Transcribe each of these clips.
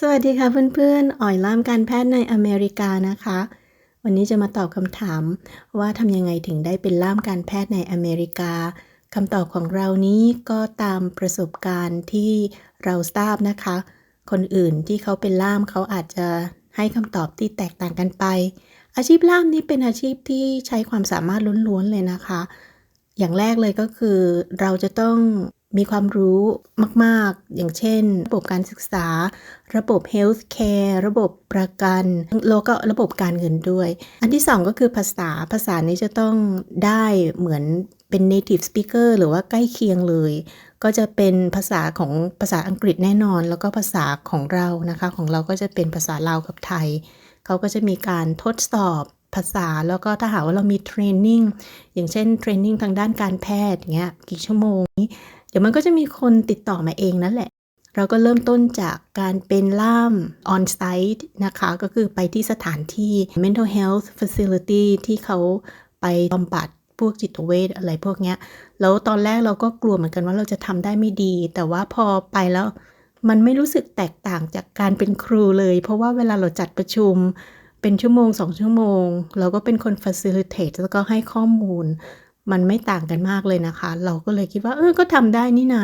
สวัสดีค่ะเพื่อนๆอ่อยล่ามการแพทย์ในอเมริกานะคะ วันนี้จะมาตอบคำถามว่าทำยังไงถึงได้เป็นล่ามการแพทย์ในอเมริกาคำตอบของเรานี้ก็ตามประสบการณ์ที่เราทราบนะคะ คนอื่นที่เขาเป็นล่ามเขาอาจจะให้คำตอบที่แตกต่างกันไป อาชีพล่ามนี้เป็นอาชีพที่ใช้ความสามารถล้วนๆเลยนะคะ อย่างแรกเลยก็คือเราจะต้อง มีความรู้มาก ๆ อย่างเช่น ระบบการศึกษา ระบบ health care ระบบประกันแล้วก็ระบบการเงินด้วย อันที่สองก็คือภาษาภาษานี้จะต้องได้เหมือนเป็น native speaker หรือว่าใกล้เคียงเลย ก็จะเป็นภาษาของภาษาอังกฤษแน่นอน แล้วก็ภาษาของเรานะคะของเราก็จะเป็นภาษาลาวกับไทย เขาก็จะมีการทดสอบภาษาแล้วก็ถ้าหากว่าเรามีเทรนนิ่งอย่างเช่นเทรนนิ่งทางด้านการแพทย์เงี้ยกี่ชั่วโมงเดี๋ยวมันก็จะมีคนติดต่อมาเองนั่นแหละ เราก็เริ่มต้นจากการเป็นล่าม on site นะคะ ก็คือไปที่สถานที่ mental health facility ที่เขาไปบำบัดพวกจิตเวชอะไรพวกเนี้ย แล้วตอนแรกเราก็กลัวเหมือนกันว่าเราจะทำได้ไม่ดี แต่ว่าพอไปแล้วมันไม่รู้สึกแตกต่างจากการเป็นครูเลย เพราะว่าเวลาเราจัดประชุมเป็นชั่วโมงสองชั่วโมง เราก็เป็นคน facilitate แล้วก็ให้ข้อมูล มันไม่ต่างกันมากเลยนะคะ เราก็เลยคิดว่าเออก็ทำได้นี่นา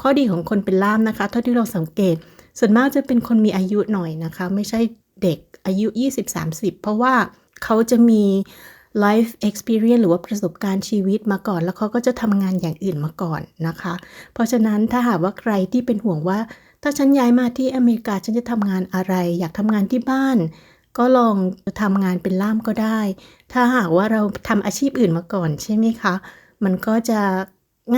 ข้อดีของคนเป็นล่ามนะคะ เท่าที่เราสังเกต ส่วนมากจะเป็นคนมีอายุหน่อยนะคะ ไม่ใช่เด็กอายุ 20-30 เพราะว่าเขาจะมี life experience หรือว่าประสบการณ์ชีวิตมาก่อน แล้วเขาก็จะทำงานอย่างอื่นมาก่อนนะคะ เพราะฉะนั้นถ้าหากว่าใครที่เป็นห่วงว่า ถ้าฉันย้ายมาที่อเมริกาฉันจะทำงานอะไร อยากทำงานที่บ้าน ก็ลองทำงานเป็นล่ามก็ได้ ถ้าหากว่าเราทำอาชีพอื่นมาก่อนใช่ไหมคะ มันก็จะ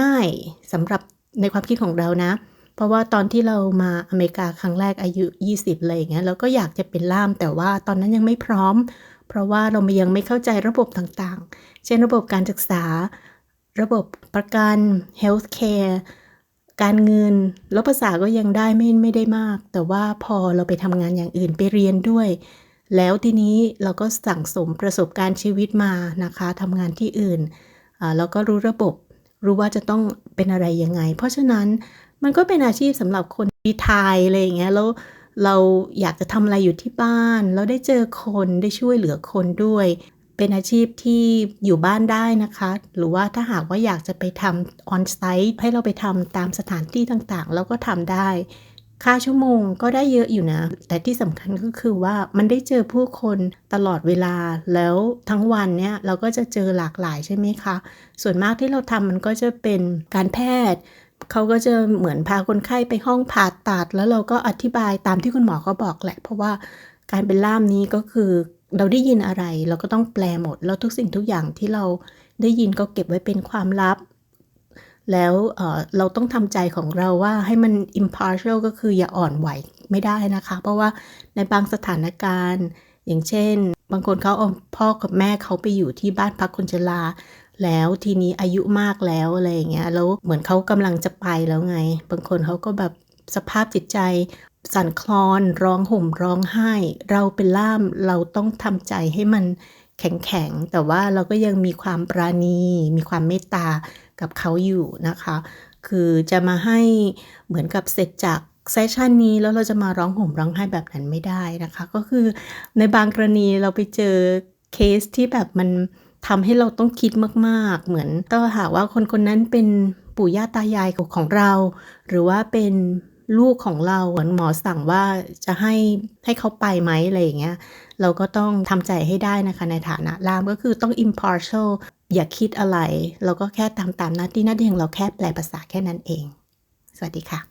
ง่ายสำหรับในความคิดของเรานะ เพราะว่าตอนที่เรามาอเมริกาครั้งแรกอายุ 20เลยอย่างเงี้ยเราก็อยากจะเป็นล่ามแต่ว่าตอนนั้นยังไม่พร้อม เพราะว่าเรายังไม่เข้าใจระบบต่างๆ เช่นระบบการศึกษา ระบบประกัน health care การเงินแล้วภาษาก็ยังได้ไม่ไม่ได้มาก แต่ว่าพอเราไปทำงานอย่างอื่นไปเรียนด้วย แล้วทีนี้เราก็สั่งสมประสบการณ์ชีวิตมานะคะทำงานที่อื่นแล้วก็รู้ระบบ รู้ว่าจะต้องเป็นอะไรยังไง เพราะฉะนั้นมันก็เป็นอาชีพสำหรับคนดีไทยอะไรอย่างเงี้ยแล้วเราอยากจะทำอะไรอยู่ที่บ้านแล้วได้เจอคนได้ช่วยเหลือคนด้วย เป็นอาชีพที่อยู่บ้านได้นะคะ หรือว่าถ้าหากว่าอยากจะไปทำออนไซต์ให้เราไปทำตามสถานที่ต่างๆแล้วก็ทำได้ ค่าชั่วโมงก็ได้เยอะอยู่นะ แต่ที่สำคัญก็คือว่ามันได้เจอผู้คนตลอดเวลาแล้วทั้งวันเนี้ยเราก็จะเจอหลากหลายใช่ไหมคะ ส่วนมากที่เราทำมันก็จะเป็นการแพทย์เขาก็จะเหมือนพาคนไข้ไปห้องผ่าตัด แล้วเราก็อธิบายตามที่คุณหมอเขาบอกแหละ เพราะว่าการเป็นล่ามนี้ก็คือเราได้ยินอะไร เราก็ต้องแปลหมด แล้วทุกสิ่งทุกอย่างที่เราได้ยินก็เก็บไว้เป็นความลับ แล้วเเราต้องทำใจของเราว่าให้มัน impartial ก็คืออย่าอ่อนไหวไม่ได้นะคะ เพราะว่าในบางสถานการณ์ อย่างเช่น บางคนเขาเอาพ่อกับแม่เขาไปอยู่ที่บ้านพักคนชราแล้วทีนี้อายุมากแล้วอะไรอย่างเงี้ยแล้วเหมือนเขากำลังจะไปแล้วไง บางคนเขาก็แบบสภาพจิตใจ สั่นคลอนร้องห่มร้องไห้ เราเป็นล่ามเราต้องทำใจให้มัน แข็งๆ แต่ว่าเราก็ยังมีความปราณี มีความเมตตากับเขาอยู่นะคะ คือจะมาให้เหมือนกับเสร็จจากเซสชันนี้แล้วเราจะมาร้องห่มร้องไห้แบบนั้นไม่ได้นะคะ ก็คือในบางกรณีเราไปเจอเคสที่แบบมันทำให้เราต้องคิดมากๆ เหมือนถ้าหากว่าคนคนนั้นเป็นปู่ย่าตายายของเรา หรือว่าเป็น ลูกของเราเหมือนหมอสั่งว่าจะให้ให้เขาไปไหมอะไรอย่างเงี้ยเราก็ต้องทำใจให้ได้นะคะในฐานะล่ามก็คือต้อง impartial อย่าคิดอะไร เราก็แค่ตามตามหน้าที่หน้าที่ของเราแค่แปลภาษาแค่นั้นเอง สวัสดีค่ะ